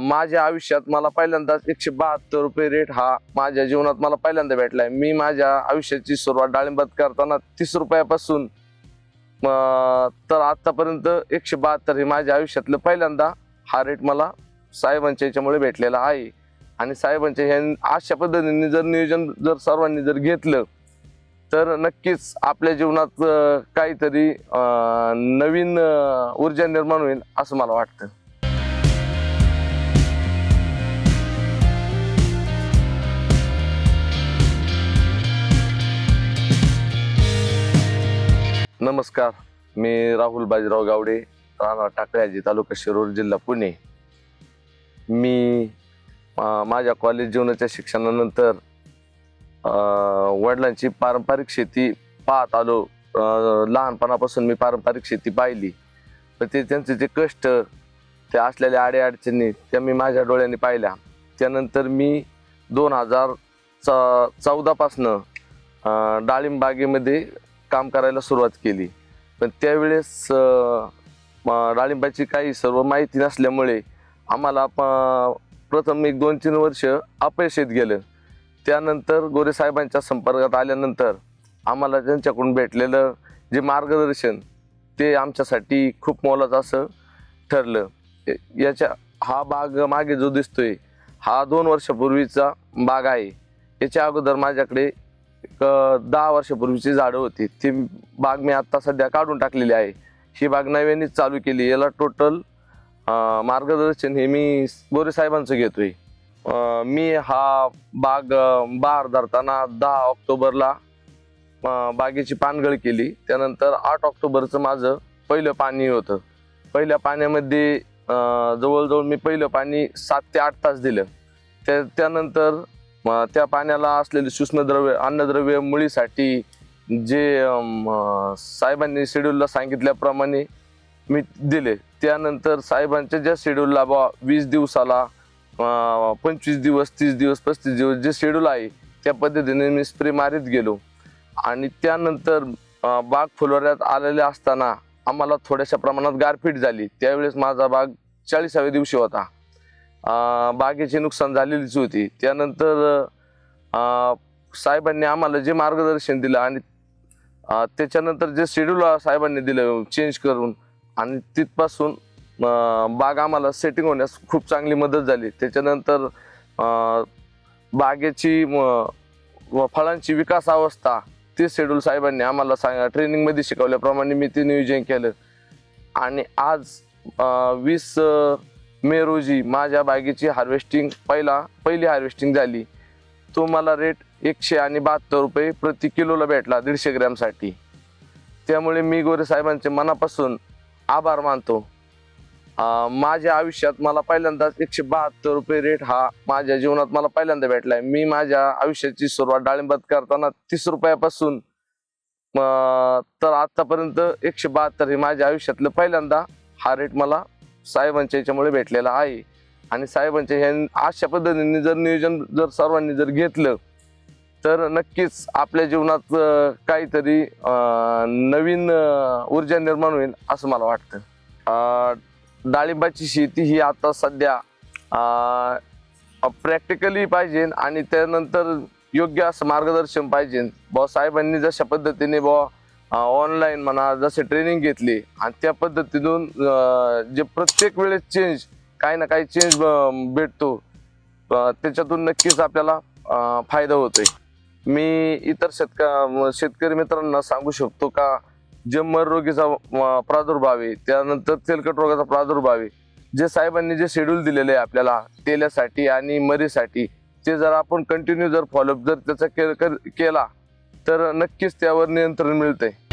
माझ्या आयुष्यात मला पहिल्यांदाच एकशे बहात्तर रुपये रेट हा माझ्या जीवनात मला पहिल्यांदा भेटलाय. मी माझ्या आयुष्याची सुरुवात डाळिंबात करताना तीस रुपयापासून तर आतापर्यंत एकशे बहात्तर हे माझ्या आयुष्यातलं पहिल्यांदा हा रेट मला साहेबांच्या याच्यामुळे भेटलेला आहे. आणि साहेबांच्या ह्या अशा पद्धतीने जर नियोजन जर सर्वांनी जर घेतलं तर नक्कीच आपल्या जीवनात काहीतरी नवीन ऊर्जा निर्माण होईल असं मला वाटतं. नमस्कार. मी राहुल बाजीराव गावडे राहणार टाकळ्याजी तालुका शिरूर जिल्हा पुणे. मी माझ्या कॉलेज जीवनाच्या शिक्षणानंतर वडिलांची पारंपरिक शेती पाहत आलो. लहानपणापासून मी पारंपरिक शेती पाहिली. तर ते त्यांचे जे कष्ट ते असलेल्या अडीअडचणी त्या मी माझ्या डोळ्यांनी पाहिल्या. त्यानंतर मी दोन हजार च चौदापासनं डाळिंबागेमध्ये काम करायला सुरुवात केली. पण त्यावेळेस डाळिंबाची काही सर्व माहिती नसल्यामुळे आम्हाला प- प्रथम एक दोन तीन वर्ष अपयशेत गेलं. त्यानंतर गोरेसाहेबांच्या संपर्कात आल्यानंतर आम्हाला त्यांच्याकडून भेटलेलं जे मार्गदर्शन ते आमच्यासाठी खूप मोलाचं असं ठरलं. याच्या हा बाग मागे जो दिसतोय हा दोन वर्षापूर्वीचा बाग आहे. याच्या अगोदर माझ्याकडे एक, दहा वर्षापूर्वीची झाडं होती. ती बाग मी आत्ता सध्या काढून टाकलेली आहे. ही बाग नव्यानेच चालू केली. याला टोटल मार्गदर्शन हे मी बोरे साहेबांचं घेतोय. मी हा बाग बार धरताना दहा ऑक्टोबरला बागेची पानगळ केली. त्यानंतर आठ ऑक्टोबरचं माझं पहिलं पाणी होतं. पहिल्या पाण्यामध्ये जवळजवळ मी पहिलं पाणी सात ते आठ तास दिलं. त्या त्यानंतर मग त्या पाण्याला असलेले सूक्ष्मद्रव्य अन्नद्रव्य मुळीसाठी जे साहेबांनी शेड्यूलला सांगितल्याप्रमाणे मी दिले. त्यानंतर साहेबांच्या ज्या शेड्यूलला बा वीस दिवसाला पंचवीस दिवस तीस दिवस पस्तीस दिवस जे शेड्यूल आहे त्या पद्धतीने मी स्प्रे मारीत गेलो. आणि त्यानंतर बाग फुलवऱ्यात आलेले असताना आम्हाला थोड्याशा प्रमाणात गारपीट झाली. त्यावेळेस माझा बाग चाळीसाव्या दिवशी होता. बागेचे नुकसान झालेलीच होती. त्यानंतर साहेबांनी आम्हाला जे मार्गदर्शन दिलं आणि त्याच्यानंतर जे शेड्यूल साहेबांनी दिलं चेंज करून आणि तिथपासून बाग आम्हाला सेटिंग होण्यास खूप चांगली मदत झाली. त्याच्यानंतर बागेची म- फळांची विकास अवस्था ते शेड्यूल साहेबांनी आम्हाला सांग ट्रेनिंगमध्ये शिकवल्याप्रमाणे मी ते नियोजन केलं. आणि आज वीस मे रोजी माझ्या बागेची हार्वेस्टिंग पहिला पहिली हार्वेस्टिंग झाली. तो मला रेट एकशे आणि बहात्तर रुपये प्रति किलोला भेटला दीडशे ग्रॅमसाठी त्यामुळे मी गोरेसाहेबांचे मनापासून आभार मानतो. माझ्या आयुष्यात मला पहिल्यांदाच एकशे बहात्तर रुपये रेट हा माझ्या जीवनात मला पहिल्यांदा भेटलाय. मी माझ्या आयुष्याची सुरुवात डाळिंबात करताना तीस रुपयापासून तर आतापर्यंत एकशे बहात्तर हे माझ्या आयुष्यातलं पहिल्यांदा हा रेट मला साहेबांच्या याच्यामुळे भेटलेला आहे. आणि साहेबांच्या ह्या अशा पद्धतीने जर नियोजन जर सर्वांनी जर घेतलं तर नक्कीच आपल्या जीवनात काहीतरी नवीन ऊर्जा निर्माण होईल असं मला वाटतं. डाळिंबाची शेती ही आता सध्या प्रॅक्टिकली पाहिजे आणि त्यानंतर योग्य असं मार्गदर्शन पाहिजे. बुवा साहेबांनी जशा पद्धतीने बुवा ऑनलाईन म्हणा जसे ट्रेनिंग घेतली आणि त्या पद्धतीतून जे प्रत्येक वेळेस चेंज काही ना काही चेंज भेटतो त्याच्यातून नक्कीच आपल्याला फायदा होतोय. मी इतर शेतक शेतकरी मित्रांना सांगू शकतो का जे मर रोगीचा प्रादुर्भाव आहे त्यानंतर तेलकट रोगाचा प्रादुर्भाव आहे जे साहेबांनी जे शेड्यूल दिलेले आहे आपल्याला तेल्यासाठी आणि मरीसाठी ते जर आपण कंटिन्यू जर फॉलोअप जर त्याचा कर- केला तर नक्कीच त्यावर नियंत्रण मिळतंय.